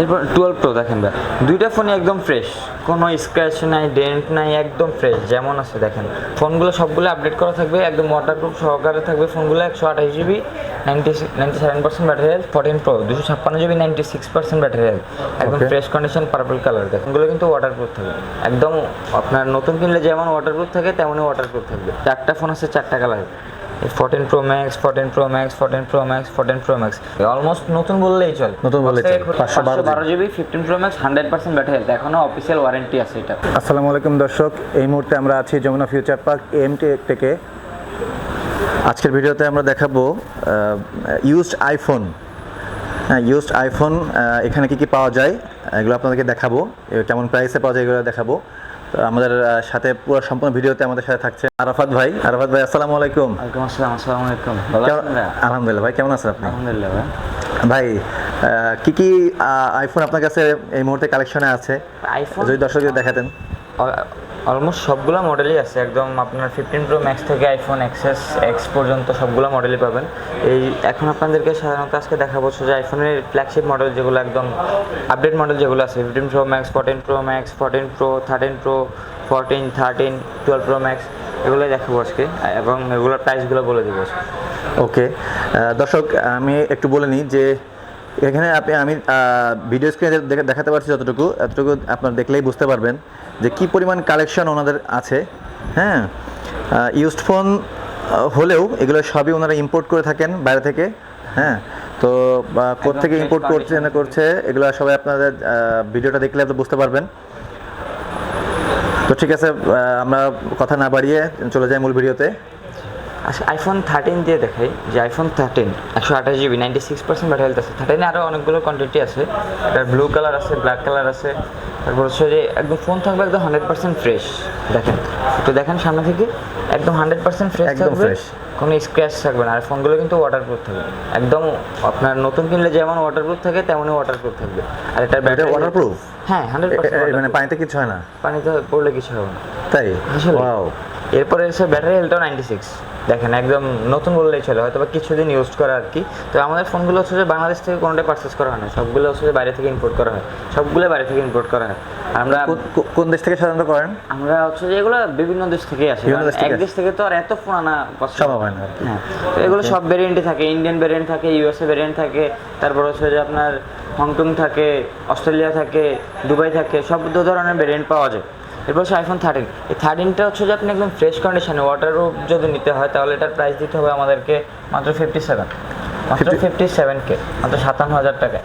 এরপর twelve pro দেখেন ভাই। দুইটা ফোনই একদম ফ্রেশ কোনো স্ক্র্যাচ নাই ডেন্ট নাই একদম ফ্রেশ যেমন আছে দেখেন। ফোনগুলো সবগুলো আপডেট করা থাকবে একদম ওয়াটারপ্রুফ সহকারে থাকবে ফোনগুলো একশো আঠাশ GB ninety ninety seven percent battery health fourteen pro দুশো ছাপ্পান্ন GB ninety six percent battery health একদম ফ্রেশ কন্ডিশন পার্পল কালার দেখেন। এগুলো কিন্তু ওয়াটারপ্রুফ থাকবে। একদম আপনার নতুন কিনলে যেমন ওয়াটারপ্রুফ থাকে তেমনই ওয়াটারপ্রুফ থাকবে। চারটা ফোন আছে চারটা colour fourteen pro max fourteen pro max fourteen pro max fourteen pro max almost নতুন বললেই চলে। নতুন বললেই চলে। 512 বারো GB fifteen pro max hundred percent battery health এখনও অফিসিয়াল ওয়ারেন্টি আছে এটা। আসসালামু আলাইকুম দর্শক এই মুহূর্তে আমরা আছি যমুনা ফিউচার পার্ক এম থেকে। আজকের ভিডিওতে আমরা দেখাবো ইউজড আইফোন হ্যাঁ ইউজড আইফোন এখানে কি কি পাওয়া যায় এগুলো আপনাদেরকে দেখাবো কেমন প্রাইসে পাওয়া যায় এগুলো দেখাবো। তো আমাদের সাথে পুরো সম্পূর্ণ ভিডিওতে আমাদের সাথে থাকছে আরাফাত ভাই। আরাফাত ভাই আসসালামু আলাইকুম। আলাইকুম আসসালাম আসসালামু আলাইকুম? আলহামদুলিল্লাহ ভাই কেমন আছেন আপনি? আলহামদুলিল্লাহ ভাই। ভাই আহ, কি কি আইফোন আপনার কাছে এই মুহূর্তে কালেকশনে আছে? আইফোন যদি দর্শকদের দেখাতেন। অলমোস্ট সবগুলো মডেলই আছে। একদম আপনার ফিফটিন প্রো ম্যাক্স থেকে আইফোন এক্সএস এক্স পর্যন্ত সবগুলো মডেলই পাবেন। এই এখন আপনাদেরকে সাধারণত আজকে দেখাবো যে আইফোনের ফ্ল্যাগশিপ মডেল যেগুলো একদম আপডেট মডেল যেগুলো আছে। Fifteen pro max fourteen pro max fourteen pro thirteen pro fourteen thirteen twelve pro max এগুলোই দেখাবো আজকে। এবং এগুলোর প্রাইসগুলো বলে দেবো ওকে দর্শক, আমি একটু বলে নিই যে এখানে আপনি আমি ভিডিও স্ক্রিনে দেখাতে পারছি যতটুকু এতটুকু আপনার দেখলেই বুঝতে পারবেন যে কি পরিমাণ কালেকশন ওনাদের আছে হ্যাঁ? ইউজড ফোন হলেও এগুলো সবই ওনারা ইম্পোর্ট করে থাকেন বাইরে থেকে হ্যাঁ? তো থেকে ইম্পোর্ট করছে না করছে এগুলো সবাই আপনাদের ভিডিওটা দেখলে আপনি বুঝতে পারবেন। তো ঠিক আছে আমরা কথা না বাড়িয়ে চলে যাই মূল ভিডিওতে আচ্ছা আইফোন থার্টিন দিয়ে দেখাই। যে আইফোন থার্টিন একশো আঠাশ GB ninety six percent battery health আছে থার্টিনে আরও অনেকগুলো কোয়ান্টিটি আছে। এটার ব্লু কালার আছে ব্ল্যাক কালার আছে। তারপর হচ্ছে যে একদম ফোন থাকবে একদম হান্ড্রেড পার্সেন্ট ফ্রেশ দেখেন একটু দেখেন সামনে থেকে। একদম হান্ড্রেড পার্সেন্ট ফ্রেশ একদম fresh। কোনো স্ক্র্যাচ থাকবে না। আর ফোনগুলো কিন্তু ওয়াটারপ্রুফ থাকবে। একদম আপনার নতুন কিনলে যেমন ওয়াটারপ্রুফ থাকে তেমনই ওয়াটারপ্রুফ থাকবে। আর এটার এটা ব্যাটারি ওয়াটারপ্রুফ হ্যাঁ হান্ড্রেড পার্সেন্ট মানে পানিতে কিছু হয় না? পানিতে পড়লে কিছু হবে না। তাই? আসলে। এরপরে এসে ব্যাটারি হেলটাও নাইনটি সিক্স দেখেন একদম নতুন বললেই চলে হয়তো বা কিছুদিন ইউজ করা আর কি। তো আমাদের ফোনগুলো হচ্ছে যে বাংলাদেশ থেকে কোনোটাই পারচেস করা হয় না। সবগুলো হচ্ছে যে বাইরে থেকে ইম্পোর্ট করা হয়। সবগুলো বাইরে থেকে ইম্পোর্ট করা হয়। আমরা কোন- দেশ থেকে সাধারণত করেন? আমরা হচ্ছে যে এগুলো বিভিন্ন দেশ থেকে আসে। এক দেশ থেকে তো আর এত ফোন আনা সম্ভব হয় না। হ্যাঁ তো এগুলো সব ভেরিয়েন্টই থাকে। ইন্ডিয়ান ভেরিয়েন্ট থাকে ইউএসএ ভেরিয়েন্ট থাকে তারপর হচ্ছে যে আপনার হংকং থাকে অস্ট্রেলিয়া থাকে দুবাই থাকে সব দু ধরনের ভেরিয়েন্ট পাওয়া যায়। এরপর হচ্ছে আইফোন থার্টিন এই থার্টিনটা হচ্ছে যে আপনি একদম ফ্রেশ কন্ডিশনে ওয়াটার প্রুফ যদি নিতে হয় তাহলে এটার প্রাইস দিতে হবে আমাদেরকে মাত্র ফিফটি সেভেন মাত্র ফিফটি সেভেন কে মাত্র সাতান্ন হাজার টাকা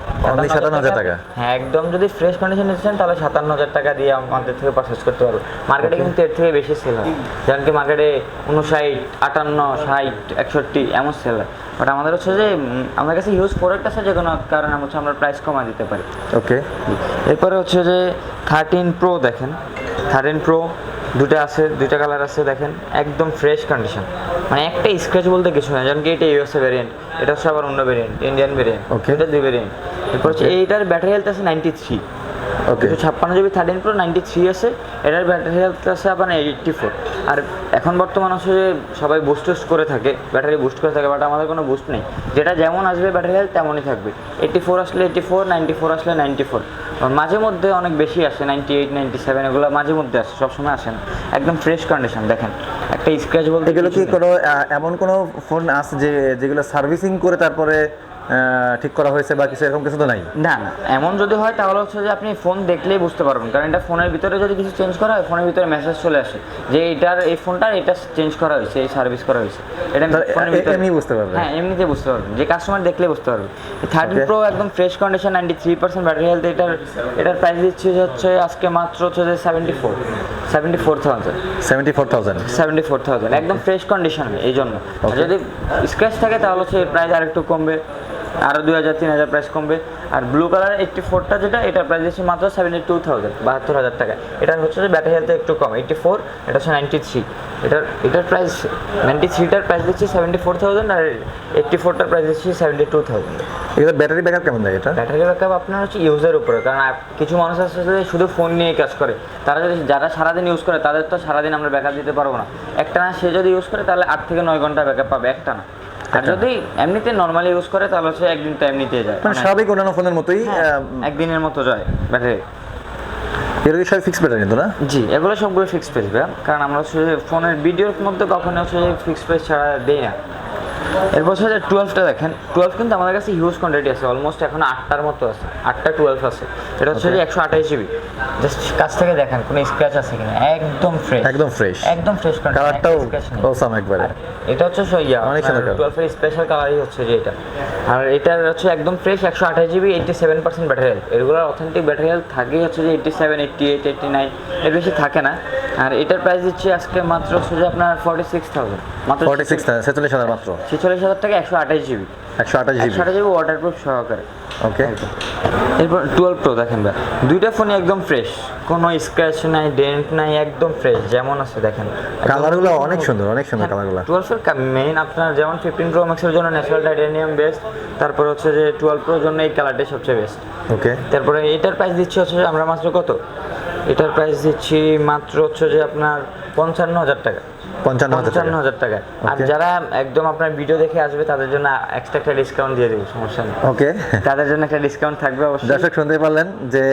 সাতান্ন হাজার টাকা? হ্যাঁ একদম যদি ফ্রেশ কন্ডিশন নিতে চান তাহলে সাতান্ন হাজার টাকা দিয়ে আমাদের থেকে পারচেস করতে পারব মার্কেটে কিন্তু এর থেকে বেশি সেল হয়। যেমন কি মার্কেটে উনষাট আটান্ন ষাট একষট্টি এমন সেল হয়। বাট আমাদের হচ্ছে যে আমাদের কাছে হিউজ প্রোডাক্ট আছে যে কোনো কারণে হচ্ছে আমরা প্রাইস কমা দিতে পারি। ওকে এরপরে হচ্ছে যে থার্টিন প্রো দেখেন। থার্টিন প্রো দুটো আছে দুইটা কালার আছে দেখেন একদম ফ্রেশ কন্ডিশন মানে একটা স্ক্র্যাচ বলতে কিছু না যেমন কি এটা ইউএসএ ভেরিয়েন্ট এটা হচ্ছে আবার অন্য ভেরিয়েন্ট ইন্ডিয়ান ভেরিয়েন্ট Okay. এটা দুই ভেরিয়েন্ট এরপর হচ্ছে এইটার ব্যাটারি হেলথ আছে নাইনটি থ্রি ওকে ছাপ্পান্ন GB thirteen pro ninety three আছে এটার ব্যাটারি হেলথ আছে আপনার এইটটি ফোর আর এখন বর্তমান হচ্ছে যে সবাই বুস্ট টুস্ট করে থাকে ব্যাটারি বুস্ট করে থাকে বাট আমাদের কোনো বুস্ট নেই। যেটা যেমন আসবে ব্যাটারি হেলথ তেমনই থাকবে। এইটটি ফোর আসলে এইটটি ফোর নাইনটি ফোর আসলে নাইনটি ফোর মাঝে মধ্যে অনেক বেশি আসে নাইনটি এইট নাইনটি সেভেন এগুলো মাঝে মধ্যে আসে সবসময় আসে না। একদম ফ্রেশ কন্ডিশন দেখেন। একটা স্ক্র্যাচ বলতে গেলে কি কোনো এমন কোনো ফোন আসে যে যেগুলো সার্ভিসিং করে তারপরে ঠিক করা হয়েছে বা কিছু এরকম কিছু তো নাই? না না এমন যদি হয় তাহলে হচ্ছে যে আপনি ফোন দেখলেই বুঝতে পারবেন। কারণ এটা ফোনের ভিতরে যদি কিছু চেঞ্জ করা হয় ফোনের ভিতরে মেসেজ চলে আসে যে এটার এই ফোনটার এটা চেঞ্জ করা হয়েছে এই সার্ভিস করা হয়েছে। এটা ফোনের ভিতরে এমনি বুঝতে পারবেন? হ্যাঁ এমনিতে বুঝতে পারবেন। যে কাস্টমার দেখলে বুঝতে পারবে থার্টিন প্রো একদম fresh condition ninety three percent battery health এটার এটার প্রাইস দিচ্ছি হচ্ছে আজকে মাত্র হচ্ছে যে seventy four seventy four thousand seventy four thousand seventy four thousand একদম ফ্রেশ কন্ডিশন এই জন্য। যদি স্ক্র্যাচ থাকে তাহলে হচ্ছে প্রাইস আর একটু কমবে। আরও দুই হাজার তিন হাজার প্রাইস কমবে। আর ব্লু কালার এইটটি ফোরটা যেটা এটার প্রাইস দিচ্ছি মাত্র সেভেন্টি টু থাউজেন্ড বাহাত্তর হাজার টাকা এটার হচ্ছে যে ব্যাটারি হেলথ একটু কম। এইটটি ফোর এটা হচ্ছে নাইনটি থ্রি এটার এটার প্রাইস নাইনটি থ্রিটার প্রাইস দিচ্ছি সেভেন্টি ফোর থাউজেন্ড আর এইটটি ফোরটার প্রাইস দিচ্ছি সেভেন্টি টু থাউজেন্ড এগুলো ব্যাটারি ব্যাকআপ কেমন দেয় এটা? ব্যাটারি ব্যাকআপ আপনার হচ্ছে ইউজের উপরে। কারণ কিছু মানুষ আছে যে শুধু ফোন নিয়ে কাজ করে। তারা যদি যারা সারাদিন ইউজ করে তাদের তো সারাদিন আমরা ব্যাকআপ দিতে পারব না। একটা না সে যদি ইউজ করে তাহলে আট থেকে নয় ঘণ্টা ব্যাকআপ পাবে। একটা না। আর যদি এমনিতে নর্মালি ইউজ করে তাহলে হচ্ছে একদিন তো এমনিতে যায়। মানে স্বাভাবিক অন্যান্য ফোনের মতোই হ্যাঁ, একদিনের মতো যায় ব্যাটারি। এর সব ফিক্স প্রাইস কিন্তু না? জি এগুলো সবগুলো ফিক্স প্রাইস ভাইয়া কারণ আমরা হচ্ছে ফোনের ভিডিওর মধ্যে কখনো হচ্ছে ফিক্স প্রাইস ছাড়া দেই না। এরপর হচ্ছে টুয়েলভটা দেখেন টুয়েলভ কিন্তু আমাদের কাছে হিউজ কোয়ান্টিটি আছে অলমোস্ট এখন আটটার মতো আছে আটটা টুয়েলভ আছে। এটা হচ্ছে একশো আঠাশ জিবি জাস্ট কাছ থেকে দেখেন কোনো স্ক্র্যাচ আছে কিনা? একদম ফ্রেশ একদম ফ্রেশ একদম ফ্রেশ কালারটাও ওসাম একবারে। এটা হচ্ছে সো ইয়া অনেক সুন্দর। টুয়েলভের স্পেশাল কালারই হচ্ছে যে এটা। আর এটার হচ্ছে একদম ফ্রেশ একশো আঠাশ GB eighty seven percent battery health এগুলোর অথেন্টিক ব্যাটারি হেলথ থাকেই হচ্ছে যে eighty seven eighty eight eighty nine এর বেশি থাকে না। আর এটার প্রাইস দিচ্ছি আজকে মাত্র যে আপনার ফর্টি সিক্স থাউজেন্ড মাত্র ফর্টি সিক্স ছেচল্লিশ হাজার মাত্র? ছেচল্লিশ হাজার টাকা একশো আঠাশ জিবি। একশো আঠাশ জিবি। আঠাশ জিবি ওয়াটারপ্রুফ সহকারে। ওকে এরপর টুয়েলভ প্রো দেখেন ভাই। দুইটা ফোনই একদম ফ্রেশ কোনো স্ক্র্যাচ নাই ডেন্ট নাই একদম ফ্রেশ যেমন আছে দেখেন। কালারগুলো অনেক সুন্দর অনেক সুন্দর কালারগুলো টুয়েলভের মেইন আপনার যেমন ফিফটিন প্রো ম্যাক্সের জন্য ন্যাচারাল টাইটেনিয়াম বেস্ট তারপর হচ্ছে যে টুয়েলভ প্রোর জন্য এই কালারটাই সবচেয়ে বেস্ট ওকে তারপরে এটার প্রাইস দিচ্ছি হচ্ছে আমরা মাত্র কত? এটার প্রাইস দিচ্ছি মাত্র হচ্ছে যে আপনার পঞ্চান্ন হাজার টাকা। পঞ্চান্ন হাজার টাকা। আর যারা একদম আপনার ভিডিও দেখে আসবে তাদের জন্য এক্সট্রা একটা ডিসকাউন্ট দিয়ে দেবো সমস্যা নেই। ওকে তাদের জন্য একটা ডিসকাউন্ট থাকবে অবশ্যই। দর্শক শুনতে পারলেন যে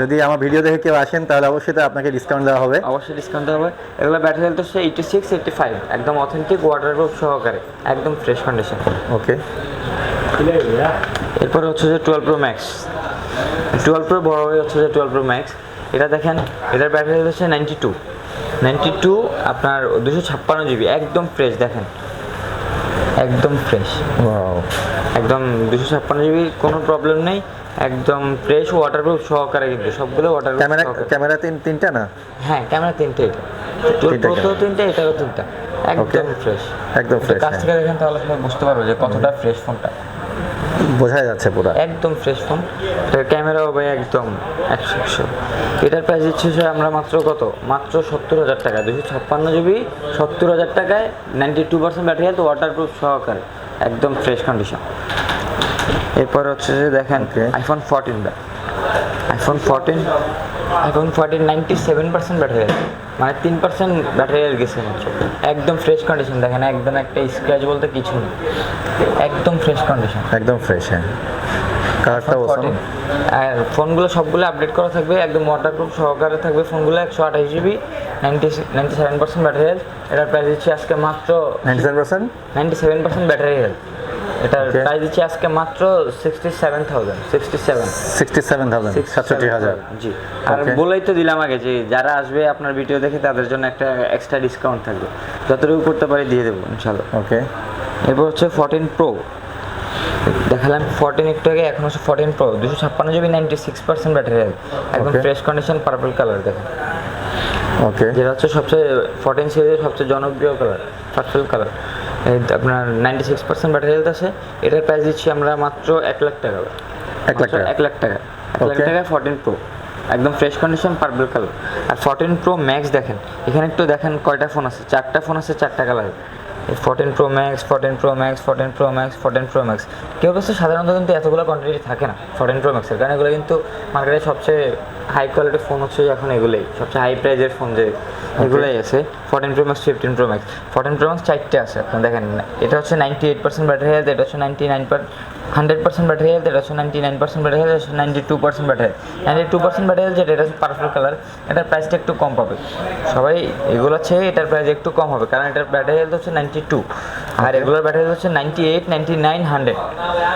যদি আমার ভিডিও দেখে কেউ আসেন তাহলে অবশ্যই তো আপনাকে ডিসকাউন্ট দেওয়া হবে। অবশ্যই ডিসকাউন্ট দেওয়া হবে। এগুলো ব্যাটারি হেলথ হচ্ছে এইটি সিক্স এইটি ফাইভ একদম অথেন্টিক ওয়াটারপ্রুফ সহকারে একদম ফ্রেশ কন্ডিশন ওকে এরপরে হচ্ছে যে twelve pro max twelve pro বড় হয়ে হচ্ছে যে টুয়েলভ প্রো ম্যাক্স এটা দেখেন এটার ব্যাটারি হচ্ছে নাইনটি টু নাইনটি টু আপনার দুশো ছাপ্পান্ন জিবি একদম ফ্রেশ দেখেন। একদম ফ্রেশ. একদম দুশো ছাপ্পান্ন জিবি কোনো প্রবলেম নেই। একদম ফ্রেশ ওয়াটারপ্রুফ সহকারে কিন্তু সবগুলো ওয়াটার ক্যামেরা ক্যামেরা তিন তিনটা না? হ্যাঁ ক্যামেরা তিনটে এটা। তিনটা তিনটে এটারও তিনটা। একদম ফ্রেশ একদম fresh, কাছ। থেকে দেখেন তাহলে আপনি বুঝতে পারব যে কতটা ফ্রেশ ফোনটা বোঝা যাচ্ছে পুরো। একদম ফ্রেশ ফোন এটার ক্যামেরাও ভাই একদম একশো একশো। এটার প্রাইস দিচ্ছি স্যার আমরা মাত্র কত? মাত্র সত্তর হাজার টাকা। দুশো ছাপ্পান্ন জিবি সত্তর হাজার টাকায় ninety two percent battery health waterproof সহকারে। একদম ফ্রেশ কন্ডিশন এরপর হচ্ছে যে দেখেন iPhone fourteen iPhone fourteen iPhone fourteen ninety seven percent battery মানে তিন পার্সেন্ট ব্যাটারি গেছে মাত্র। একদম ফ্রেশ কন্ডিশন দেখেন একদম একটা স্ক্র্যাচ বলতে কিছু নেই। একদম ফ্রেশ কন্ডিশন একদম ফ্রেশ হ্যাঁ। কালারটা ওসাম 14 আর ফোনগুলো সবগুলো আপডেট করা থাকবে একদম ওয়াটারপ্রুফ সহকারে থাকবে। ফোনগুলো একশো আঠাশ GB ninety ninety seven percent battery health এটার প্রাইস দিচ্ছি আজকে মাত্র ninety seven percent ninety seven percent battery health Okay. Price দিচ্ছি আজকে মাত্র sixty seven thousand sixty seven sixty seven thousand সাতষট্টি হাজার। জি। আর বলেই তো দিলাম আগে যে যারা আসবে আপনার ভিডিও দেখে তাদের জন্য একটা এক্সট্রা ডিসকাউন্ট থাকবে। যতটুকু করতে পারি দিয়ে দেবো ইনশাল্লাহ ওকে এরপর হচ্ছে ফোরটিন প্রো দেখালাম ফোরটিন একটু আগে এখন হচ্ছে ফোরটিন প্রো দুশো ছাপ্পান্ন GB ninety six percent battery health একদম. ফ্রেশ কন্ডিশন পার্পল কালার দেখেন। ওকে যেটা হচ্ছে সবচেয়ে ফোরটিন সিরিজের সবচেয়ে জনপ্রিয় কালার পার্পল কালার আপনার ninety six percent battery health আছে। এটার প্রাইস দিচ্ছি আমরা মাত্র এক লাখ টাকা। এক লাখ টাকা? এক লাখ টাকা। এক লাখ. টাকা ফোরটিন প্রো একদম ফ্রেশ কন্ডিশন পার্পল কালার আর ফোরটিন প্রো ম্যাক্স দেখেন এখানে একটু দেখেন কয়টা ফোন আছে। চারটা ফোন আছে চারটা colour fourteen pro max fourteen pro max fourteen pro max fourteen pro max কেউ কাছে সাধারণত কিন্তু এতগুলো কোয়ান্টিটি থাকে না ফোরটিন প্রো ম্যাক্সের কারণ এগুলো কিন্তু মার্কেটে সবচেয়ে হাই কোয়ালিটির ফোন হচ্ছে এখন এগুলোই। সবচেয়ে হাই প্রাইজের ফোন যে এগুলোই আছে। Fourteen pro max fifteen pro max fourteen pro max চারটে আছে। আপনি দেখেন এটা হচ্ছে ninety eight percent battery health এটা হচ্ছে ninety nine per hundred percent battery health এটা হচ্ছে ninety nine percent battery health হচ্ছে ninety two percent battery ninety two percent battery health যেটা এটা হচ্ছে পার্পল কালার এটার প্রাইসটা একটু কম পাবে। সবাই এগুলো চেয়ে এটার প্রাইস একটু কম হবে কারণ এটার ব্যাটারি হেলথ হচ্ছে নাইনটি টু আর এগুলোর ব্যাটারি হেলথ হচ্ছে ninety eight ninety nine hundred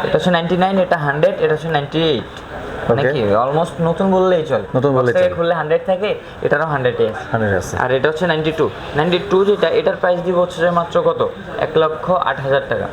এটা হচ্ছে নাইনটি নাইন এটা হান্ড্রেড এটা হচ্ছে নাইনটি এইট মানে Okay. কি অলমোস্ট নতুন বললেই চলে। নতুন বললেই চলে। খুললে হান্ড্রেড থাকে এটারও হান্ড্রেডে আছে। হান্ড্রেড আছে। আর এটা হচ্ছে নাইনটি টু নাইনটি টু যেটা এটার প্রাইস দিব হচ্ছে মাত্র কত? এক লক্ষ আট হাজার টাকা।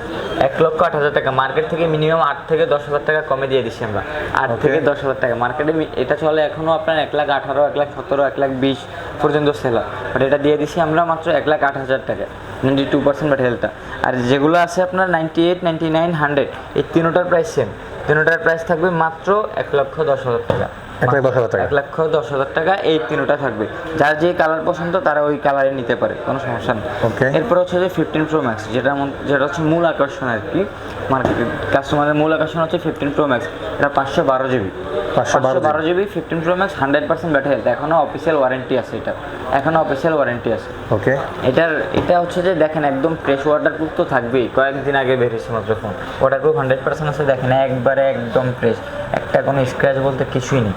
এক লক্ষ আট হাজার টাকা। মার্কেট থেকে মিনিমাম আট থেকে দশ হাজার টাকা কমে দিয়ে দিচ্ছি আমরা। আট থেকে দশ হাজার টাকা। মার্কেটে এটা চলে এখনও আপনার এক লাখ আঠারো এক লাখ সতেরো এক লাখ বিশ পর্যন্ত সেল হয়। বাট এটা দিয়ে দিচ্ছি আমরা মাত্র এক লাখ আট হাজার টাকা। নাইনটি টু পার্সেন্ট ব্যাটারিয়ালটা আর যেগুলো আছে আপনার ninety eight ninety nine hundred এই তিনোটার প্রাইস সেম তিনোটার প্রাইস থাকবে মাত্র এক লক্ষ দশ হাজার টাকা। এক লাখ দশ হাজার টাকা। এক লক্ষ দশ হাজার টাকা এই তিনোটা থাকবে। যার যে কালার পছন্দ তারা ওই কালারে নিতে পারে কোনো সমস্যা নেই। এরপর হচ্ছে যে ফিফটিন প্রো ম্যাক্স যেটা যেটা হচ্ছে মূল আকর্ষণ আর কি মার্কেটে কাস্টমারের মূল আকর্ষণ হচ্ছে ফিফটিন প্রো ম্যাক্স এটা পাঁচশো বারো জিবি 512 বারো GB fifteen pro max hundred percent battery. Health এখনও অফিসিয়াল ওয়ারেন্টি আছে এটা। এখনও অফিসিয়াল ওয়ারেন্টি আছে। ওকে এটার এটা হচ্ছে যে দেখেন একদম ফ্রেশ ওয়াটার প্রুফ তো থাকবেই। কয়েকদিন আগে বেরিয়েছে মাত্র phone waterproof hundred percent আছে দেখেন একবারে একদম ফ্রেশ একটা কোনো স্ক্র্যাচ বলতে কিছুই নেই।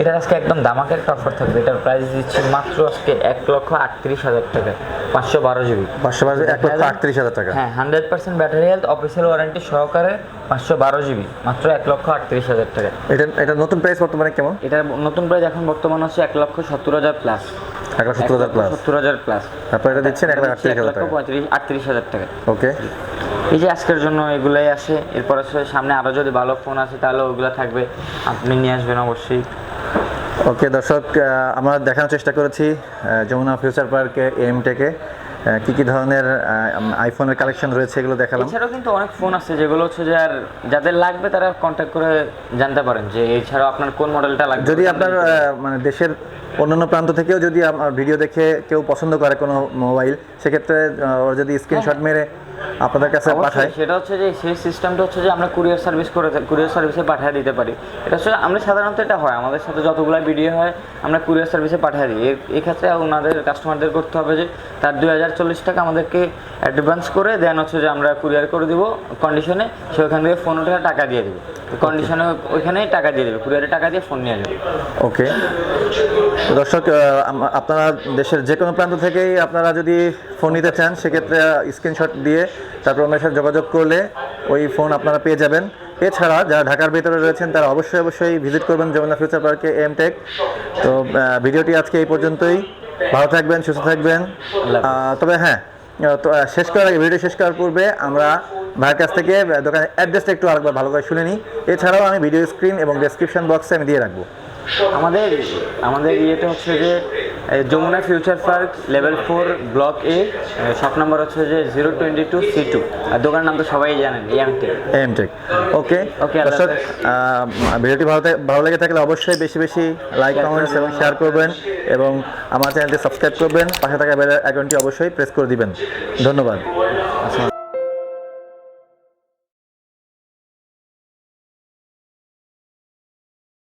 এটার আজকে একদম দামাকের একটা অফার থাকবে। এটার প্রাইস দিচ্ছি মাত্র আজকে এক লক্ষ আটত্রিশ হাজার টাকা। পাঁচশো বারো জিবি পাঁচশো বাজে এক লক্ষ আটত্রিশ হাজার টাকা। হ্যাঁ hundred percent battery health official warranty সহকারে পাঁচশো বারো জিবি মাত্র এক লক্ষ আটত্রিশ হাজার টাকা। এটা এটা নতুন প্রাইস বর্তমানে কেমন? এটার নতুন প্রাইস এখন বর্তমান হচ্ছে এক লক্ষ সত্তর হাজার প্লাস এক লাখ সত্তর হাজার প্লাস সত্তর হাজার প্লাস তারপর এটা দিচ্ছেন এক লাখ আটত্রিশ হাজার টাকা পঁয়ত্রিশ আটত্রিশ হাজার টাকা। ওকে এই যে আজকের জন্য এগুলাই আসে এরপর আসলে সামনে আরও যদি ভালো ফোন আসে তাহলে ওগুলো থাকবে। আপনি নিয়ে আসবেন অবশ্যই। ওকে দর্শক আমরা দেখানোর চেষ্টা করেছি যমুনা ফিউচার পার্কে এম টেকে কী কী ধরনের আইফোনের কালেকশন রয়েছে এগুলো দেখালাম। এছাড়াও কিন্তু অনেক ফোন আছে যেগুলো হচ্ছে যে আর যাদের লাগবে তারা কন্ট্যাক্ট করে জানতে পারেন যে এছাড়াও আপনার কোন মডেলটা লাগবে যদি আপনার মানে দেশের অন্যান্য প্রান্ত থেকেও যদি ভিডিও দেখে কেউ পছন্দ করে কোনো মোবাইল সেক্ষেত্রে ওর যদি স্ক্রিনশট মেরে আপনাদের কাছে পাঠায় সেটা হচ্ছে যে সেই সিস্টেমটা হচ্ছে যে আমরা কুরিয়ার সার্ভিস করে কুরিয়ার সার্ভিসে পাঠিয়ে দিতে পারি। এটা হচ্ছে আমরা সাধারণত এটা হয় আমাদের সাথে যতগুলো ভিডিও হয় আমরা কুরিয়ার সার্ভিসে পাঠিয়ে দিই। এক্ষেত্রে ওনাদের কাস্টমারদের করতে হবে যে তার দুই হাজার চল্লিশ টাকা আমাদেরকে অ্যাডভান্স করে দেন হচ্ছে যে আমরা কুরিয়ার করে দিব কন্ডিশনে সে ওখান থেকে ফোন উঠে টাকা দিয়ে দেবে। কন্ডিশনে ওইখানেই টাকা দিয়ে দেবে কুরিয়ারে টাকা দিয়ে ফোন নিয়ে যাবে ওকে দর্শক আপনারা দেশের যে কোনো প্রান্ত থেকেই আপনারা যদি ফোন নিতে চান সেক্ষেত্রে স্ক্রিনশট দিয়ে তারপর আমাদের সাথে যোগাযোগ করলে ওই ফোন আপনারা পেয়ে যাবেন। এছাড়া যারা ঢাকার ভিতরে রয়েছেন তারা অবশ্যই অবশ্যই ভিজিট করবেন যমুনা ফিউচার পার্কে এম টেক তো ভিডিওটি আজকে এই পর্যন্তই। ভালো থাকবেন সুস্থ থাকবেন। তবে হ্যাঁ তো শেষ করার আগে ভিডিও শেষ করার পূর্বে আমরা ভাইয়ের কাছ থেকে দোকানের অ্যাড্রেসটা একটু আরেকবার ভালো করে শুনে নিই। এছাড়াও আমি ভিডিও স্ক্রিন এবং ডেসক্রিপশন বক্সে আমি দিয়ে রাখব। আমাদের আমাদের ইয়েটা হচ্ছে যে Jamuna future park level four block A shop number হচ্ছে যে zero twenty two C two. আর দোকানের নাম তো সবাই জানেন MT M tech okay Okay, দর্শক ভিডিওটি ভালো ভালো লেগে থাকলে অবশ্যই বেশি বেশি লাইক কমেন্টস এবং শেয়ার করবেন এবং আমার চ্যানেলটি সাবস্ক্রাইব করবেন। পাশে থাকা বেল আইকনটি অবশ্যই প্রেস করে দিবেন। ধন্যবাদ।